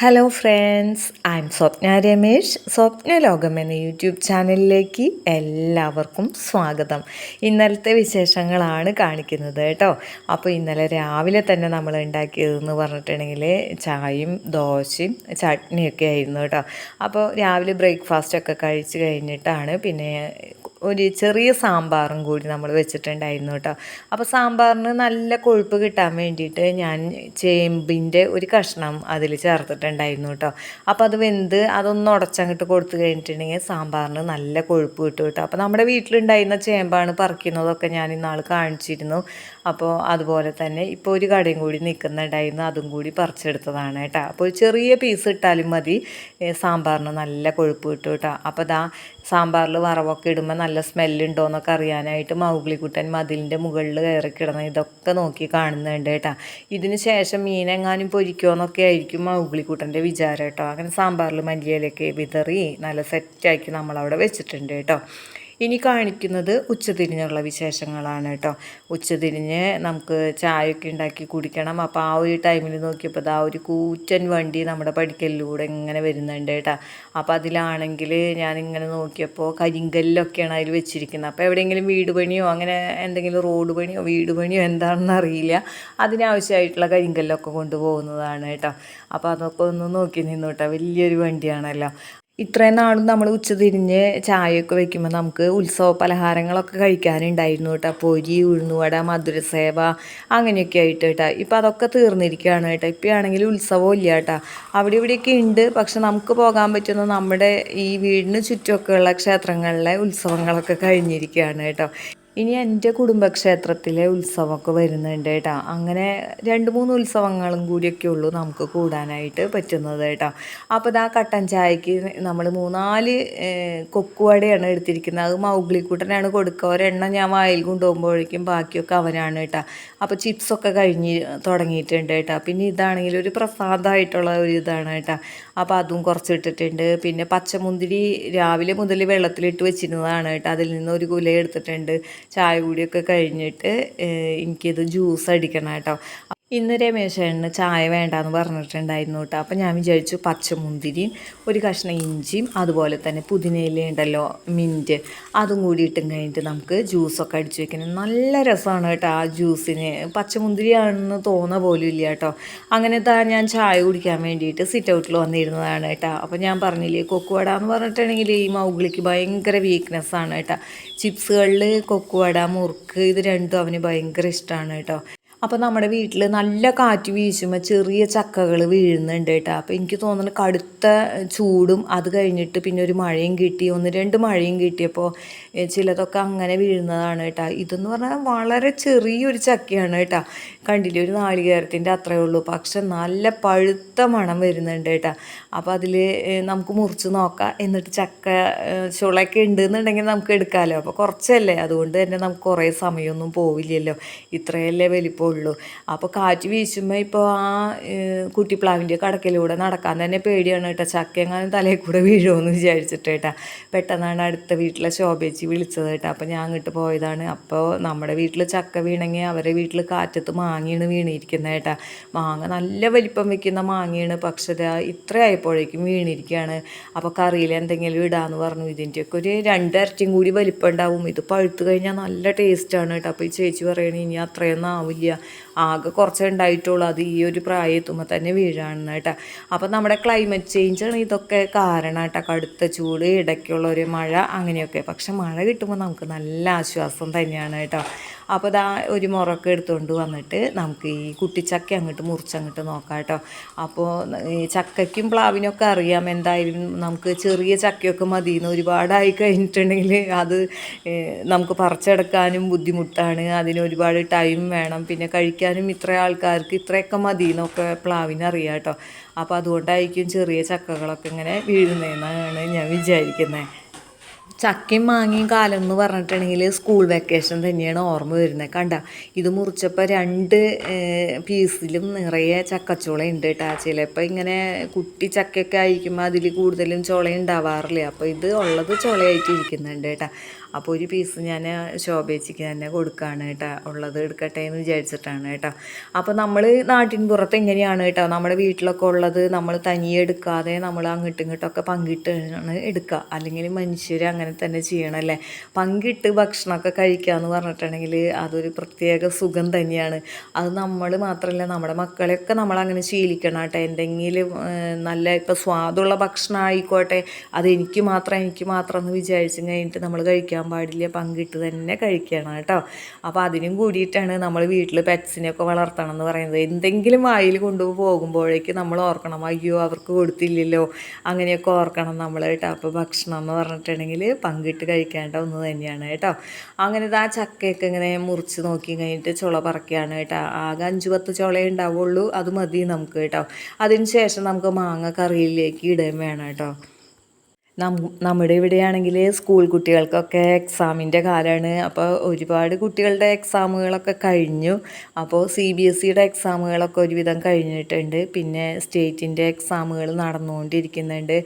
Hello friends I'm Swapna Ramesh Swapna ലോകം എന്ന YouTube ചാനലിലേക്ക് എല്ലാവർക്കും സ്വാഗതം. ഇന്നലത്തെ വിശേഷങ്ങളാണ് കാണിക്കുന്നത് കേട്ടോ. അപ്പോൾ ഇന്നലെ രാവിലെ തന്നെ നമ്മൾ ഉണ്ടാക്കിയതെന്ന് പറഞ്ഞിട്ടുണ്ടെങ്കിൽ ചായയും ദോശയും ചട്നിയൊക്കെ ആയിരുന്നു കേട്ടോ. അപ്പോൾ രാവിലെ ബ്രേക്ക്ഫാസ്റ്റൊക്കെ കഴിച്ച് കഴിഞ്ഞിട്ടാണ് പിന്നെ ഒരു ചെറിയ സാമ്പാറും കൂടി നമ്മൾ വെച്ചിട്ടുണ്ടായിരുന്നു കേട്ടോ. അപ്പോൾ സാമ്പാറിന് നല്ല കൊഴുപ്പ് കിട്ടാൻ വേണ്ടിയിട്ട് ഞാൻ ചേമ്പിന്റെ ഒരു കഷ്ണം അതിൽ ചേർത്തിട്ടുണ്ടായിരുന്നു കേട്ടോ. അപ്പോൾ അത് വെന്ത് അതൊന്ന് ഉടച്ചങ്ങോട്ട് കൊടുത്തു കഴിഞ്ഞിട്ടുണ്ടെങ്കിൽ സാമ്പാറിന് നല്ല കൊഴുപ്പ് കിട്ടും കേട്ടോ. അപ്പോൾ നമ്മുടെ വീട്ടിലുണ്ടായിരുന്ന ചേമ്പാണ് പറിക്കുന്നതൊക്കെ ഞാൻ ഇന്നാൾ കാണിച്ചിരുന്നു. അപ്പോൾ അതുപോലെ തന്നെ ഇപ്പോൾ ഒരു കടയും കൂടി നിൽക്കുന്നുണ്ടായിരുന്നു അതും കൂടി പറിച്ചെടുത്തതാണ് കേട്ടോ. അപ്പോൾ ഒരു ചെറിയ പീസ് ഇട്ടാലും മതി. സാമ്പാറിന് നല്ല കൊഴുപ്പ് കിട്ടും കേട്ടോ. അപ്പോൾ ദാ സാമ്പാറിൽ വറവൊക്കെ ഇടുമ്പോൾ നല്ല സ്മെല്ലുണ്ടോ എന്നൊക്കെ അറിയാനായിട്ട് മൗഗ്ലിക്കുട്ടൻ മതിലിന്റെ മുകളിൽ കയറി കിടന്ന് ഇതൊക്കെ നോക്കി കാണുന്നുണ്ട് കേട്ടോ. ഇതിന് ശേഷം മീനെങ്ങാനും പൊരിക്കുമോ എന്നൊക്കെ ആയിരിക്കും മൗഗ്ലിക്കുട്ടന്റെ വിചാരം കേട്ടോ. അങ്ങനെ സാമ്പാറിൽ മല്ലിയിലൊക്കെ വിതറി നല്ല സെറ്റാക്കി നമ്മളവിടെ വെച്ചിട്ടുണ്ട് കേട്ടോ. ഇനി കാണിക്കുന്നത് ഉച്ചതിരിഞ്ഞുള്ള വിശേഷങ്ങളാണ് കേട്ടോ. ഉച്ചതിരിഞ്ഞ് നമുക്ക് ചായയൊക്കെ ഉണ്ടാക്കി കുടിക്കണം. അപ്പോൾ ആ ഒരു ടൈമിൽ നോക്കിയപ്പോൾ ആ ഒരു കൂറ്റൻ വണ്ടി നമ്മുടെ പഠിക്കലിലൂടെ ഇങ്ങനെ വരുന്നുണ്ട് കേട്ടോ. അപ്പോൾ അതിലാണെങ്കിൽ ഞാനിങ്ങനെ നോക്കിയപ്പോൾ കരിങ്കല്ലൊക്കെയാണ് അതിൽ വെച്ചിരിക്കുന്നത്. അപ്പോൾ എവിടെയെങ്കിലും വീട് പണിയോ അങ്ങനെ എന്തെങ്കിലും റോഡ് പണിയോ വീട് പണിയോ എന്താണെന്ന് അറിയില്ല. അതിനാവശ്യമായിട്ടുള്ള കരിങ്കല്ലൊക്കെ കൊണ്ടുപോകുന്നതാണ് കേട്ടോ. അപ്പോൾ അതൊക്കെ ഒന്ന് നോക്കി നിന്നു കേട്ടോ വലിയൊരു വണ്ടിയാണല്ലോ. ഇത്രയും നാളും നമ്മൾ ഉച്ചതിരിഞ്ഞ് ചായയൊക്കെ വെക്കുമ്പോൾ നമുക്ക് ഉത്സവ പലഹാരങ്ങളൊക്കെ കഴിക്കാനുണ്ടായിരുന്നു കേട്ടോ. പൊരി ഉഴുന്നുവട മധുരസേവ അങ്ങനെയൊക്കെ ആയിട്ട് കേട്ടോ. ഇപ്പം അതൊക്കെ തീർന്നിരിക്കുകയാണ് കേട്ടോ. ഇപ്പം ആണെങ്കിൽ ഉത്സവം ഇല്ല കേട്ടോ. അവിടെ ഇവിടെയൊക്കെ ഉണ്ട്. പക്ഷെ നമുക്ക് പോകാൻ പറ്റുന്ന നമ്മുടെ ഈ വീടിന് ചുറ്റുമൊക്കെയുള്ള ക്ഷേത്രങ്ങളിലെ ഉത്സവങ്ങളൊക്കെ കഴിഞ്ഞിരിക്കുകയാണ് കേട്ടോ. ഇനി എന്റെ കുടുംബക്ഷേത്രത്തിലെ ഉത്സവമൊക്കെ വരുന്നുണ്ട് കേട്ടോ. അങ്ങനെ രണ്ട് മൂന്ന് ഉത്സവങ്ങളും കൂടിയൊക്കെ ഉള്ളൂ നമുക്ക് കൂടാനായിട്ട് പറ്റുന്നത് കേട്ടോ. അപ്പോൾ ഇതാ കട്ടൻ ചായക്ക് നമ്മൾ മൂന്നാൽ കൊക്കുവടയാണ് എടുത്തിരിക്കുന്നത്. അത് മൗഗ്ലിക്കൂട്ടനാണ് കൊടുക്കുക. ഒരെണ്ണം ഞാൻ വായിൽ കൊണ്ടുപോകുമ്പോഴേക്കും ബാക്കിയൊക്കെ അവനാണ് കേട്ടോ. അപ്പോൾ ചിപ്സൊക്കെ കഴിഞ്ഞ് തുടങ്ങിയിട്ടുണ്ട് കേട്ടോ. പിന്നെ ഇതാണെങ്കിൽ ഒരു പ്രസാദമായിട്ടുള്ള ഒരു ഇതാണ് കേട്ടോ. അപ്പോൾ അതും കുറച്ച് ഇട്ടിട്ടുണ്ട് പിന്നെ പച്ചമുന്തിരി രാവിലെ മുതൽ വെള്ളത്തിലിട്ട് വെച്ചിരുന്നതാണ് കേട്ടോ. അതിൽ നിന്ന് ഒരു കുല എടുത്തിട്ടുണ്ട്. ചായ കൂടിയൊക്കെ കഴിഞ്ഞിട്ട് എനിക്കിത് ജ്യൂസ് അടിക്കണം കേട്ടോ. ഇന്ന് രമേശേണ്ണന് ചായ വേണ്ടാന്ന് പറഞ്ഞിട്ടുണ്ടായിരുന്നു കേട്ടോ. അപ്പം ഞാൻ വിചാരിച്ചു പച്ചമുന്തിരിയും ഒരു കഷ്ണം ഇഞ്ചിയും അതുപോലെ തന്നെ പുതിനയില ഉണ്ടല്ലോ മിന്റ് അതും കൂടി ഇട്ടും കഴിഞ്ഞിട്ട് നമുക്ക് ജ്യൂസൊക്കെ അടിച്ചു വെക്കണം. നല്ല രസമാണ് കേട്ടോ ആ ജ്യൂസിന്. പച്ചമുന്തിരിയാണെന്ന് തോന്നുന്ന പോലും ഇല്ല കേട്ടോ. അങ്ങനെ താ ഞാൻ ചായ കുടിക്കാൻ വേണ്ടിയിട്ട് സിറ്റ് ഔട്ടിൽ വന്നിരുന്നതാണ് കേട്ടോ. അപ്പം ഞാൻ പറഞ്ഞില്ലേ കൊക്കുവട എന്ന് പറഞ്ഞിട്ടുണ്ടെങ്കിൽ ഈ മൗഗിളിക്ക് ഭയങ്കര വീക്ക്നെസ്സാണ് കേട്ടോ. ചിപ്സുകളിൽ കൊക്കുവട മുറുക്ക് ഇത് രണ്ടും അവന് ഭയങ്കര ഇഷ്ടമാണ് കേട്ടോ. അപ്പോൾ നമ്മുടെ വീട്ടിൽ നല്ല കാറ്റ് വീശുമ്പോൾ ചെറിയ ചക്കകൾ വീഴുന്നുണ്ട് കേട്ടോ. അപ്പോൾ എനിക്ക് തോന്നുന്നു കടുത്ത ചൂടും അത് കഴിഞ്ഞിട്ട് പിന്നെ ഒരു മഴയും കിട്ടി. ഒന്ന് രണ്ട് മഴയും കിട്ടിയപ്പോൾ ചിലതൊക്കെ അങ്ങനെ വീഴുന്നതാണ് കേട്ടോ. ഇതെന്ന് പറഞ്ഞാൽ വളരെ ചെറിയൊരു ചക്കയാണ് കേട്ടോ. കണ്ടില്ലേ? ഒരു നാളികേരത്തിന്റെ അത്രയേ ഉള്ളൂ. പക്ഷെ നല്ല പഴുത്ത മണം വരുന്നുണ്ട് കേട്ടോ. അപ്പോൾ അതിൽ നമുക്ക് മുറിച്ച് നോക്കാം. എന്നിട്ട് ചക്ക ചുളയൊക്കെ ഉണ്ടെന്നുണ്ടെങ്കിൽ നമുക്ക് എടുക്കാമല്ലോ അപ്പോൾ കുറച്ചല്ലേ? അതുകൊണ്ട് തന്നെ നമുക്ക് കുറേ സമയമൊന്നും പോവില്ലല്ലോ. ഇത്രയല്ലേ വലിപ്പം ഉള്ളൂ അപ്പോൾ കാറ്റ് വീശുമ്പോൾ ഇപ്പോൾ ആ കുട്ടിപ്ലാവിന്റെ കടക്കിലൂടെ നടക്കാൻ തന്നെ പേടിയാണ് കേട്ടോ. ചക്ക എങ്ങാനും തലയിൽ കൂടെ വീഴുമെന്ന് വിചാരിച്ചിട്ട് കേട്ടോ. പെട്ടെന്നാണ് അടുത്ത വീട്ടിലെ ശോഭേച്ചി വിളിച്ചത് കേട്ടോ. അപ്പോൾ ഞാൻ അങ്ങോട്ട് പോയതാണ്. അപ്പോൾ നമ്മുടെ വീട്ടിൽ ചക്ക വീണെങ്കിൽ അവരെ വീട്ടിൽ കാറ്റത്ത് മാങ്ങിയാണ് വീണിരിക്കുന്നത് കേട്ടോ. മാങ്ങ നല്ല വലിപ്പം വെക്കുന്ന മാങ്ങയാണ്. പക്ഷേ ഇത്ര ആയപ്പോഴേക്കും വീണിരിക്കുകയാണ് അപ്പോൾ കറിയിൽ എന്തെങ്കിലും ഇടാന്ന് പറഞ്ഞു. ഇതിന്റെയൊക്കെ ഒരു രണ്ടരട്ടിയും കൂടി വലിപ്പം ഉണ്ടാവും. ഇത് പഴുത്ത് കഴിഞ്ഞാൽ നല്ല ടേസ്റ്റാണ് കേട്ടോ. അപ്പോൾ ഈ ചേച്ചി പറയണേ ഇനി അത്രയൊന്നും ആവില്ല. ആകെ കുറച്ചേ ഉണ്ടായിട്ടുള്ളൂ. അത് ഈ ഒരു പ്രായം എത്തുമ്പോൾ തന്നെ വീഴാണെന്ന് കേട്ടോ. അപ്പം നമ്മുടെ ക്ലൈമറ്റ് ചേഞ്ചാണ് ഇതൊക്കെ കാരണം കേട്ടോ. കടുത്ത ചൂട് ഇടയ്ക്കുള്ള ഒരു മഴ അങ്ങനെയൊക്കെ. പക്ഷെ മഴ കിട്ടുമ്പോൾ നമുക്ക് നല്ല ആശ്വാസം തന്നെയാണ് കേട്ടോ. അപ്പോൾ ഇതാ ഒരു മുറൊക്കെ എടുത്തുകൊണ്ട് വന്നിട്ട് നമുക്ക് ഈ കുട്ടിച്ചക്ക അങ്ങോട്ട് മുറിച്ചങ്ങോട്ട് നോക്കാം കേട്ടോ. അപ്പോൾ ചക്കയ്ക്കും പ്ലാവിനൊക്കെ അറിയാം എന്തായാലും നമുക്ക് ചെറിയ ചക്കയൊക്കെ മതി എന്ന് ഒരുപാടായി കഴിഞ്ഞിട്ടുണ്ടെങ്കിൽ അത് നമുക്ക് പറിച്ചെടുക്കാനും ബുദ്ധിമുട്ടാണ്. അതിന് ഒരുപാട് ടൈം വേണം. പിന്നെ കഴിക്കാനും ഇത്ര ആൾക്കാർക്ക് ഇത്രയൊക്കെ മതി എന്നൊക്കെ പ്ലാവിന് അറിയാം കേട്ടോ. അപ്പോൾ അതുകൊണ്ടായിരിക്കും ചെറിയ ചക്കകളൊക്കെ ഇങ്ങനെ വീഴുന്നതെന്നാണ് ഞാൻ വിചാരിക്കുന്നത് ചക്കയും മാങ്ങയും കാലം എന്ന് പറഞ്ഞിട്ടുണ്ടെങ്കിൽ സ്കൂൾ വെക്കേഷൻ തന്നെയാണ് ഓർമ്മ വരുന്നത് കണ്ട ഇത് മുറിച്ചപ്പോൾ രണ്ട് പീസിലും നിറയെ ചക്കച്ചോള ഉണ്ട് കേട്ടോ ചിലപ്പോൾ ഇങ്ങനെ കുട്ടി ചക്കയൊക്കെ ആയിരിക്കുമ്പോൾ അതിൽ കൂടുതലും ചോള ഉണ്ടാവാറില്ല അപ്പോൾ ഇത് ഉള്ളത് ചോളയായിട്ട് ഇരിക്കുന്നുണ്ട് കേട്ടോ അപ്പോൾ ഒരു പീസ് ഞാൻ ശോഭേച്ചിക്ക് തന്നെ കൊടുക്കുകയാണ് കേട്ടോ. ഉള്ളത് എടുക്കട്ടെ എന്ന് വിചാരിച്ചിട്ടാണ് കേട്ടോ. അപ്പോൾ നമ്മൾ നാട്ടിൻ പുറത്ത് എങ്ങനെയാണ് കേട്ടോ? നമ്മുടെ വീട്ടിലൊക്കെ ഉള്ളത് നമ്മൾ തനിയെ എടുക്കാതെ നമ്മൾ അങ്ങോട്ടും ഇങ്ങോട്ടൊക്കെ പങ്കിട്ടാണ് എടുക്കുക. അല്ലെങ്കിൽ മനുഷ്യർ അങ്ങനെ തന്നെ ചെയ്യണമല്ലേ പങ്കിട്ട് ഭക്ഷണമൊക്കെ കഴിക്കുക എന്ന് പറഞ്ഞിട്ടുണ്ടെങ്കിൽ അതൊരു പ്രത്യേക സുഖം തന്നെയാണ്. അത് നമ്മൾ മാത്രമല്ല നമ്മുടെ മക്കളെയൊക്കെ നമ്മളങ്ങനെ ശീലിക്കണം കേട്ടോ. എന്തെങ്കിലും നല്ല ഇപ്പോൾ സ്വാദുള്ള ഭക്ഷണം ആയിക്കോട്ടെ അത് എനിക്ക് മാത്രം എനിക്ക് മാത്രം എന്ന് വിചാരിച്ചു കഴിഞ്ഞിട്ട് നമ്മൾ കഴിക്കാൻ പാടില്ല പങ്കിട്ട് തന്നെ കഴിക്കണം കേട്ടോ. അപ്പോൾ അതിനും കൂടിയിട്ടാണ് നമ്മൾ വീട്ടിൽ പെറ്റ്സിനെയൊക്കെ വളർത്തണം എന്ന് പറയുന്നത്. എന്തെങ്കിലും വായിൽ പോകുമ്പോഴേക്ക് നമ്മൾ ഓർക്കണം അയ്യോ അവർക്ക് കൊടുത്തില്ലല്ലോ. അങ്ങനെയൊക്കെ ഓർക്കണം നമ്മൾ കേട്ടോ. അപ്പോൾ ഭക്ഷണം എന്ന് പറഞ്ഞിട്ടുണ്ടെങ്കിൽ പങ്കിട്ട് കഴിക്കേണ്ട ഒന്ന് തന്നെയാണ് കേട്ടോ. അങ്ങനെ ആ ചക്കയൊക്കെ ഇങ്ങനെ മുറിച്ച് നോക്കി കഴിഞ്ഞിട്ട് ചുള പറക്കുകയാണ് കേട്ടോ. ആകെ അഞ്ച് പത്ത് ചുളയേ ഉണ്ടാവുള്ളൂ അത് മതി നമുക്ക് കേട്ടോ. അതിന് ശേഷം നമുക്ക് മാങ്ങ കറിയിലേക്ക് ഇടുകയും വേണം കേട്ടോ. നമ്മുടെ ഇവിടെയാണെങ്കിൽ സ്കൂൾ കുട്ടികൾക്കൊക്കെ എക്സാമിന്റെ കാലമാണ് അപ്പോൾ ഒരുപാട് കുട്ടികളുടെ എക്സാമുകളൊക്കെ കഴിഞ്ഞു. അപ്പോൾ സി ബി എസ് സിയുടെ എക്സാമുകളൊക്കെ ഒരുവിധം കഴിഞ്ഞിട്ടുണ്ട്. പിന്നെ സ്റ്റേറ്റിന്റെ എക്സാമുകൾ നടന്നുകൊണ്ടിരിക്കുന്നുണ്ട്.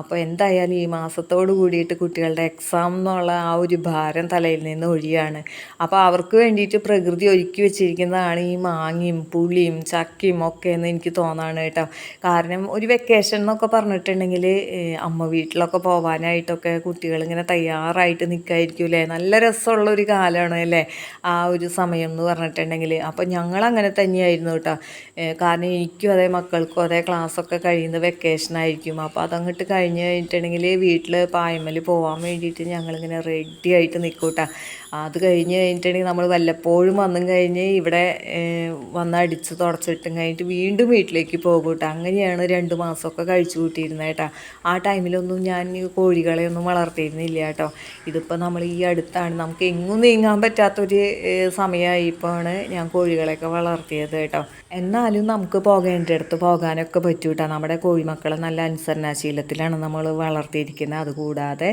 അപ്പോൾ എന്തായാലും ഈ മാസത്തോട് കൂടിയിട്ട് കുട്ടികളുടെ എക്സാം എന്നുള്ള ആ ഒരു ഭാരം തലയിൽ നിന്ന് ഒഴിയാണ്. അപ്പോൾ അവർക്ക് വേണ്ടിയിട്ട് പ്രകൃതി ഒരുക്കി വെച്ചിരിക്കുന്നതാണ് ഈ മാങ്ങയും പുളിയും ചക്കയും ഒക്കെ എന്ന് എനിക്ക് തോന്നാണ് കേട്ടോ. കാരണം ഒരു വെക്കേഷൻ എന്നൊക്കെ പറഞ്ഞിട്ടുണ്ടെങ്കിൽ അമ്മ വീട്ടിലൊക്കെ പോവാനായിട്ടൊക്കെ കുട്ടികളിങ്ങനെ തയ്യാറായിട്ട് നിൽക്കായിരിക്കും അല്ലേ നല്ല രസമുള്ള ഒരു കാലമാണ് അല്ലേ? ആ ഒരു സമയം എന്ന് പറഞ്ഞിട്ടുണ്ടെങ്കിൽ അപ്പോൾ ഞങ്ങൾ അങ്ങനെ തന്നെയായിരുന്നു കേട്ടോ. കാരണം എനിക്കും അതേ മക്കൾക്കും അതേ ക്ലാസ്സൊക്കെ കഴിയുന്ന വെക്കേഷൻ ആയിരിക്കും അപ്പോൾ അതങ്ങോട്ട് കഴിഞ്ഞ് കഴിഞ്ഞിട്ടുണ്ടെങ്കിൽ വീട്ടിൽ പായ്മൽ പോകാൻ വേണ്ടിയിട്ട് ഞങ്ങളിങ്ങനെ റെഡി ആയിട്ട് നിൽക്കും കേട്ടോ. അത് കഴിഞ്ഞ് കഴിഞ്ഞിട്ടുണ്ടെങ്കിൽ നമ്മൾ വല്ലപ്പോഴും വന്നും കഴിഞ്ഞ് ഇവിടെ വന്ന് അടിച്ച് തുടച്ചിട്ടും കഴിഞ്ഞിട്ട് വീണ്ടും വീട്ടിലേക്ക് പോകും കേട്ടോ. അങ്ങനെയാണ് രണ്ട് മാസമൊക്കെ കഴിച്ചു കൂട്ടിയിരുന്നത് കേട്ടോ. ആ ടൈമിലൊന്നും ഞാൻ കോഴികളെ ഒന്നും വളർത്തിയിരുന്നില്ല കേട്ടോ. ഇതിപ്പോൾ നമ്മൾ ഈ അടുത്താണ്. നമുക്ക് എങ്ങും നീങ്ങാൻ പറ്റാത്തൊരു സമയമായിപ്പോഴാണ് ഞാൻ കോഴികളെയൊക്കെ വളർത്തിയത് കേട്ടോ. എന്നാലും നമുക്ക് പോകേണ്ടടുത്ത് പോകാനൊക്കെ പറ്റും കേട്ടോ. നമ്മുടെ കോഴിമക്കളെ നല്ല അനുസരണാശീലത്തിലാണ് നമ്മൾ വളർത്തിയിരിക്കുന്നത്. അതുകൂടാതെ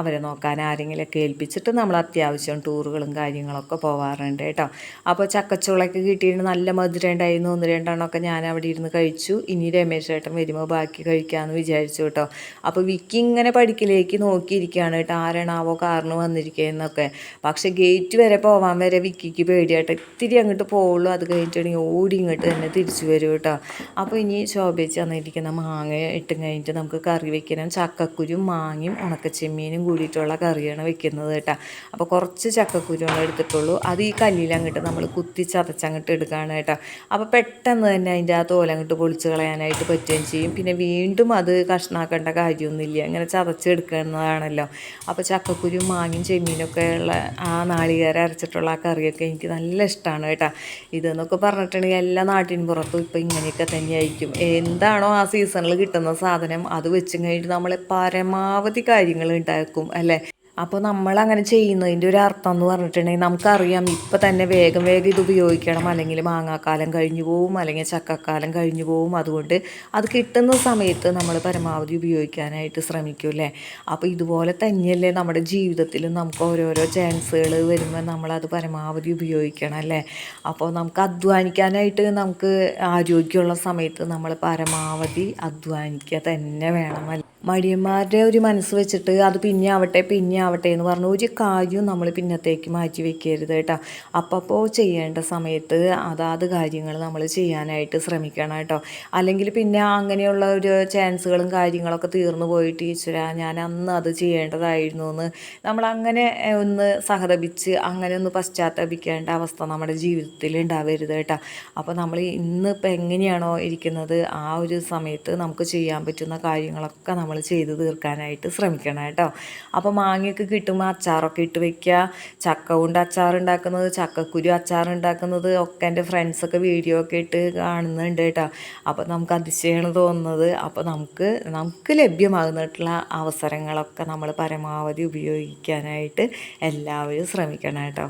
അവരെ നോക്കാൻ ആരെങ്കിലുമൊക്കെ ഏൽപ്പിച്ചിട്ട് നമ്മൾ അത്യാവശ്യം ടൂറുകളും കാര്യങ്ങളൊക്കെ പോവാറുണ്ട് കേട്ടോ. അപ്പോൾ ചക്കച്ചുളയൊക്കെ കിട്ടിയിട്ട് നല്ല മധുരം ഉണ്ടായിരുന്നു ഒന്ന് രണ്ടെണ്ണമൊക്കെ ഞാൻ അവിടെ ഇരുന്ന് കഴിച്ചു. ഇനി രമേശ് ചേട്ടൻ വരുമ്പോൾ ബാക്കി കഴിക്കാമെന്ന് വിചാരിച്ചു കേട്ടോ. അപ്പോൾ വിക്കി ഇങ്ങനെ പഠിക്കലേക്ക് നോക്കിയിരിക്കുകയാണ് കേട്ടോ. ആരാണാവോ കാറിന് വന്നിരിക്കുന്നൊക്കെ പക്ഷേ ഗേറ്റ് വരെ പോവാൻ വരെ വിക്കിക്ക് പേടിയായിട്ട് ഇത്തിരി അങ്ങോട്ട് പോവുള്ളൂ. അത് കഴിഞ്ഞിട്ടുണ്ടെങ്കിൽ ഓടി ഇങ്ങോട്ട് തന്നെ തിരിച്ചു വരും കേട്ടോ. അപ്പോൾ ഇനി ശോഭിച്ച് തന്നിരിക്കുന്ന മാങ്ങ ഇട്ടും കഴിഞ്ഞിട്ട് നമുക്ക് കറി വെക്കണം. ചക്കക്കുരും മാങ്ങയും ഉണക്കച്ചെമ്മീനും കൂടിയിട്ടുള്ള കറിയാണ് വെക്കുന്നത് കേട്ടോ. അപ്പോൾ കുറച്ച് ചക്കക്കുരുകൾ എടുത്തിട്ടുള്ളൂ. അത് ഈ കല്ലിൽ അങ്ങോട്ട് നമ്മൾ കുത്തി ചതച്ചങ്ങോട്ട് എടുക്കുകയാണ് കേട്ടോ. അപ്പോൾ പെട്ടെന്ന് തന്നെ അതിന്റെ ആ തോല അങ്ങോട്ട് പൊളിച്ച് കളയാനായിട്ട് പറ്റുകയും ചെയ്യും. പിന്നെ വീണ്ടും അത് കഷ്ണാക്കേണ്ട കാര്യമൊന്നുമില്ല. ഇങ്ങനെ ചതച്ചെടുക്കുന്നതാണല്ലോ അപ്പോൾ ചക്കക്കുരും മാങ്ങയും ചെമ്മീനൊക്കെ ഉള്ള ആ നാളികേരം അരച്ചിട്ടുള്ള ആ കറിയൊക്കെ എനിക്ക് നല്ല ഇഷ്ടമാണ് കേട്ടോ. ഇതെന്നൊക്കെ പറഞ്ഞിട്ടുണ്ടെങ്കിൽ എല്ലാ നാട്ടിൻ പുറത്തും ഇപ്പം ഇങ്ങനെയൊക്കെ തന്നെയായിരിക്കും. എന്താണോ ആ സീസണിൽ കിട്ടുന്ന സാധനം അത് വെച്ചും കഴിഞ്ഞിട്ട് നമ്മൾ പരമാവധി കാര്യങ്ങൾ ഉണ്ടാക്കും അല്ലേ? അപ്പോൾ നമ്മൾ അങ്ങനെ ചെയ്യുന്നതിന്റെ ഒരു അർത്ഥം എന്ന് പറഞ്ഞിട്ടുണ്ടെങ്കിൽ നമുക്കറിയാം ഇപ്പം തന്നെ വേഗം വേഗം ഇത് ഉപയോഗിക്കണം. അല്ലെങ്കിൽ മാങ്ങാക്കാലം കഴിഞ്ഞു പോവും അല്ലെങ്കിൽ ചക്കക്കാലം കഴിഞ്ഞു പോവും. അതുകൊണ്ട് അത് കിട്ടുന്ന സമയത്ത് നമ്മൾ പരമാവധി ഉപയോഗിക്കാനായിട്ട് ശ്രമിക്കും അല്ലേ? അപ്പോൾ ഇതുപോലെ തന്നെയല്ലേ നമ്മുടെ ജീവിതത്തിൽ നമുക്ക് ഓരോരോ ചാൻസുകൾ വരുമ്പോൾ നമ്മളത് പരമാവധി ഉപയോഗിക്കണം അല്ലേ? അപ്പോൾ നമുക്ക് അധ്വാനിക്കാനായിട്ട് നമുക്ക് ആരോഗ്യമുള്ള സമയത്ത് നമ്മൾ പരമാവധി അധ്വാനിക്കുക തന്നെ വേണം മടിയന്മാരുടെ ഒരു മനസ്സ് വെച്ചിട്ട് അത് പിന്നെ ആവട്ടെ പിന്നെ ആവട്ടെ എന്ന് പറഞ്ഞു. ഒരു കാര്യവും നമ്മൾ പിന്നത്തേക്ക് മാറ്റി വെക്കരുത് കേട്ടോ. അപ്പോൾ ചെയ്യേണ്ട സമയത്ത് അതാത് കാര്യങ്ങൾ നമ്മൾ ചെയ്യാനായിട്ട് ശ്രമിക്കണം കേട്ടോ. അല്ലെങ്കിൽ പിന്നെ അങ്ങനെയുള്ള ഒരു ചാൻസുകളും കാര്യങ്ങളൊക്കെ തീർന്നു പോയിട്ട് ഈശ്വരാ ഞാൻ അന്ന് അത് ചെയ്യേണ്ടതായിരുന്നു എന്ന് നമ്മൾ അങ്ങനെ ഒന്ന് സഹതപിച്ച് അങ്ങനെ ഒന്ന് പശ്ചാത്തപിക്കേണ്ട അവസ്ഥ നമ്മുടെ ജീവിതത്തിൽ ഉണ്ടാവരുത് കേട്ടോ. അപ്പോൾ നമ്മൾ ഇന്നിപ്പോൾ എങ്ങനെയാണോ ഇരിക്കുന്നത് ആ ഒരു സമയത്ത് നമുക്ക് ചെയ്യാൻ പറ്റുന്ന കാര്യങ്ങളൊക്കെ നമ്മൾ ചെയ്ത് തീർക്കാനായിട്ട് ശ്രമിക്കണം കേട്ടോ. അപ്പോൾ മാങ്ങയൊക്കെ കിട്ടുമ്പോൾ അച്ചാറൊക്കെ ഇട്ട് വെക്കുക ചക്ക കൊണ്ട് അച്ചാർ ഉണ്ടാക്കുന്നത് ചക്കക്കുരു അച്ചാർ ഉണ്ടാക്കുന്നത് ഒക്കെ എന്റെ ഫ്രണ്ട്സൊക്കെ വീഡിയോ ഒക്കെ ഇട്ട് കാണുന്നുണ്ട് കേട്ടോ. അപ്പോൾ നമുക്ക് അതിശയമാണ് തോന്നുന്നത്. അപ്പോൾ നമുക്ക് നമുക്ക് ലഭ്യമാകുന്നിട്ടുള്ള അവസരങ്ങളൊക്കെ നമ്മൾ പരമാവധി ഉപയോഗിക്കാനായിട്ട് എല്ലാവരും ശ്രമിക്കണം കേട്ടോ.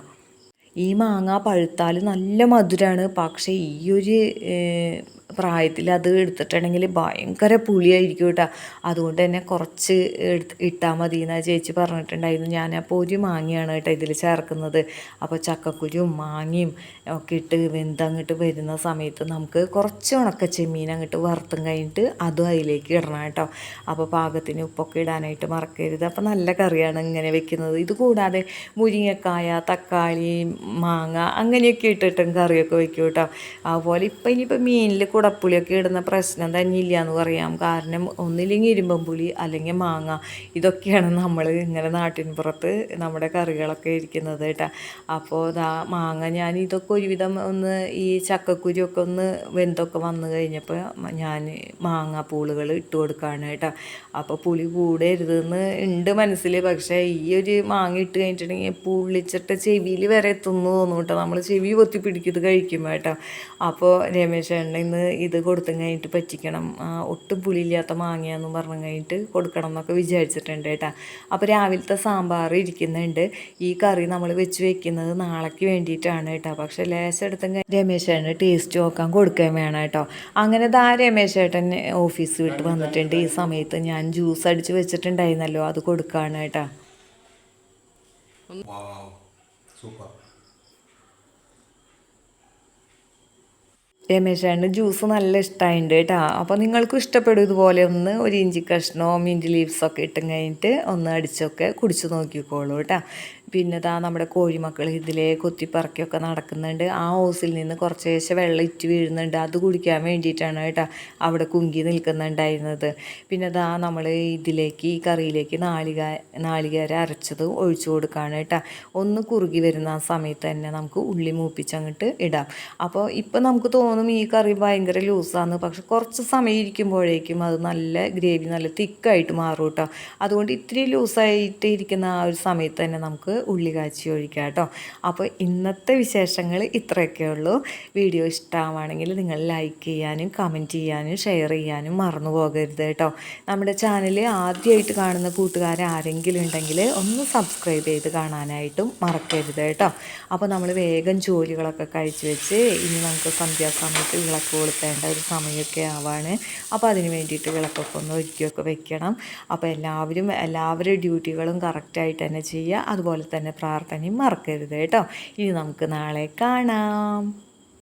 ഈ മാങ്ങ പഴുത്താൽ നല്ല മധുരമാണ് പക്ഷേ ഈ ഒരു പ്രായത്തിൽ അത് എടുത്തിട്ടുണ്ടെങ്കിൽ ഭയങ്കര പുളിയായിരിക്കും കേട്ടോ. അതുകൊണ്ട് തന്നെ കുറച്ച് എടുത്ത് ഇട്ടാൽ മതി എന്നാ ചേച്ചി പറഞ്ഞിട്ടുണ്ടായിരുന്നു. ഞാനപ്പോൾ ഒരു മാങ്ങയാണ് കേട്ടോ ഇതിൽ ചേർക്കുന്നത്. അപ്പോൾ ചക്കക്കുരും മാങ്ങയും ഒക്കെ ഇട്ട് വെന്തങ്ങോട്ട് വരുന്ന സമയത്ത് നമുക്ക് കുറച്ച് ഉണക്ക ചെമ്മീൻ അങ്ങോട്ട് വറുത്തും കഴിഞ്ഞിട്ട് അതും അതിലേക്ക് ഇടണം കേട്ടോ. അപ്പോൾ പാകത്തിന് ഉപ്പൊക്കെ ഇടാനായിട്ട് മറക്കരുത്. അപ്പോൾ നല്ല കറിയാണ് ഇങ്ങനെ വെക്കുന്നത്. ഇത് കൂടാതെ മുരിങ്ങക്കായ തക്കാളി മാങ്ങ അങ്ങനെയൊക്കെ ഇട്ടിട്ടും കറിയൊക്കെ വെക്കും കേട്ടോ. അതുപോലെ ഇപ്പം ഇനിയിപ്പോൾ മീനിൽ കുടപ്പുളിയൊക്കെ ഇടുന്ന പ്രശ്നം തന്നെ ഇല്ല എന്ന് പറയാം. കാരണം ഒന്നില്ലെങ്കിൽ ഇരുമ്പം പുളി അല്ലെങ്കിൽ മാങ്ങ. ഇതൊക്കെയാണ് നമ്മൾ ഇങ്ങനെ നാട്ടിൻപുറത്ത് നമ്മുടെ കറികളൊക്കെ ഇരിക്കുന്നത് കേട്ടോ. അപ്പോൾ ഇതാ മാങ്ങ ഞാൻ ഇതൊക്കെ ഒരുവിധം ഒന്ന് ഈ ചക്കക്കുരിയൊക്കെ ഒന്ന് വെന്തൊക്കെ വന്നു കഴിഞ്ഞപ്പോൾ ഞാൻ മാങ്ങ പൂളുകൾ ഇട്ട് കൊടുക്കുകയാണ് കേട്ടോ. അപ്പോൾ പുളി കൂടരുതെന്ന് ഉണ്ട് മനസ്സിൽ പക്ഷേ ഈ ഒരു മാങ്ങ ഇട്ട് കഴിഞ്ഞിട്ടുണ്ടെങ്കിൽ പുള്ളിച്ചിട്ട് ചെവിയിൽ വരെ എത്തുന്നു തോന്നും കേട്ടോ. നമ്മൾ ചെവി പൊത്തി പിടിക്കുന്നത് കഴിക്കുമ്പോൾ കേട്ടോ. അപ്പോൾ രമേശ് ഇന്ന് ഇത് കൊടുത്തും കഴിഞ്ഞിട്ട് പറ്റിക്കണം. ഒട്ടും പുളിയില്ലാത്ത മാങ്ങയാന്ന് പറഞ്ഞു കഴിഞ്ഞിട്ട് കൊടുക്കണം എന്നൊക്കെ വിചാരിച്ചിട്ടുണ്ട് കേട്ടോ. അപ്പോൾ രാവിലത്തെ സാമ്പാർ ഇരിക്കുന്നുണ്ട്. ഈ കറി നമ്മൾ വെച്ച് വെക്കുന്നത് നാളേക്ക് വേണ്ടിയിട്ടാണ് കേട്ടോ. പക്ഷേ ലേശം എടുത്തും രമേശ് ഏട്ടന് ടേസ്റ്റ് നോക്കാൻ കൊടുക്കാൻ വേണം കേട്ടോ. അങ്ങനെ ദാ രമേശേട്ടൻ ഓഫീസ് വിട്ട് വന്നിട്ടുണ്ട്. ഈ സമയത്ത് ഞാൻ ജ്യൂസ് അടിച്ച് വെച്ചിട്ടുണ്ടായിരുന്നല്ലോ. അത് കൊടുക്കുകയാണ് കേട്ടോ. സൂപ്പർ രമേശേട്ടന് ജ്യൂസ് നല്ല ഇഷ്ടമായിട്ടുണ്ട് കേട്ടോ. അപ്പോൾ നിങ്ങൾക്കും ഇഷ്ടപ്പെടും ഇതുപോലെ ഒന്ന് ഒരു ഇഞ്ചി കഷ്ണോ മിന്റ് ലീവ്സൊക്കെ ഇട്ടും കഴിഞ്ഞിട്ട് ഒന്ന് അടിച്ചൊക്കെ കുടിച്ചു നോക്കിക്കോളൂ കേട്ടോ. പിന്നെ ഇതാ നമ്മുടെ കോഴിമക്കൾ ഇതിലെ കൊത്തിപ്പറക്കിയൊക്കെ നടക്കുന്നുണ്ട്. ആ ഹോസിൽ നിന്ന് കുറച്ചേശ്ശെ വെള്ളം ഇറ്റ് വീഴുന്നുണ്ട്. അത് കുടിക്കാൻ വേണ്ടിയിട്ടാണ് കേട്ടോ അവിടെ കുങ്കി നിൽക്കുന്നുണ്ടായിരുന്നത്. പിന്നെ ഇതാ നമ്മൾ ഇതിലേക്ക് ഈ കറിയിലേക്ക് നാളിക നാളികേര അരച്ചത് ഒഴിച്ചു കൊടുക്കുകയാണ് കേട്ടോ. ഒന്ന് കുറുകി വരുന്ന ആ സമയത്ത് തന്നെ നമുക്ക് ഉള്ളി മൂപ്പിച്ചങ്ങോട്ട് ഇടാം. അപ്പോൾ ഇപ്പം നമുക്ക് തോന്നും ഈ കറി ഭയങ്കര ലൂസാണ് പക്ഷെ കുറച്ച് സമയം ഇരിക്കുമ്പോഴേക്കും അത് നല്ല ഗ്രേവി നല്ല തിക്കായിട്ട് മാറും കേട്ടോ. അതുകൊണ്ട് ഇത്തിരി ലൂസായിട്ട് ഇരിക്കുന്ന ആ ഒരു സമയത്ത് തന്നെ നമുക്ക് ഉള്ളി കാച്ചി ഒഴിക്കുക കേട്ടോ. അപ്പോൾ ഇന്നത്തെ വിശേഷങ്ങൾ ഇത്രയൊക്കെ ഉള്ളൂ. വീഡിയോ ഇഷ്ടമാണെങ്കിൽ നിങ്ങൾ ലൈക്ക് ചെയ്യാനും കമന്റ് ചെയ്യാനും ഷെയർ ചെയ്യാനും മറന്നു പോകരുത് കേട്ടോ. നമ്മുടെ ചാനൽ ആദ്യമായിട്ട് കാണുന്ന കൂട്ടുകാർ ആരെങ്കിലും ഉണ്ടെങ്കിൽ ഒന്ന് സബ്സ്ക്രൈബ് ചെയ്ത് കാണാനായിട്ടും മറക്കരുത് കേട്ടോ. അപ്പോൾ നമ്മൾ വേഗം ജോലികളൊക്കെ കഴിച്ചു വെച്ച് ഇനി നമുക്ക് സന്ധ്യാസമയത്ത് വിളക്ക് കൊളുത്തേണ്ട ഒരു സമയമൊക്കെ ആവാണ്. അപ്പോൾ അതിന് വേണ്ടിയിട്ട് വിളക്കൊക്കെ ഒന്ന് ഒരുക്കിയൊക്കെ വെക്കണം. അപ്പോൾ എല്ലാവരും എല്ലാവരുടെ ഡ്യൂട്ടികളും കറക്റ്റായിട്ട് തന്നെ ചെയ്യുക. അതുപോലെ തന്നെ പ്രാർത്ഥനയും മറക്കരുത് കേട്ടോ. ഇനി നമുക്ക് നാളെ കാണാം.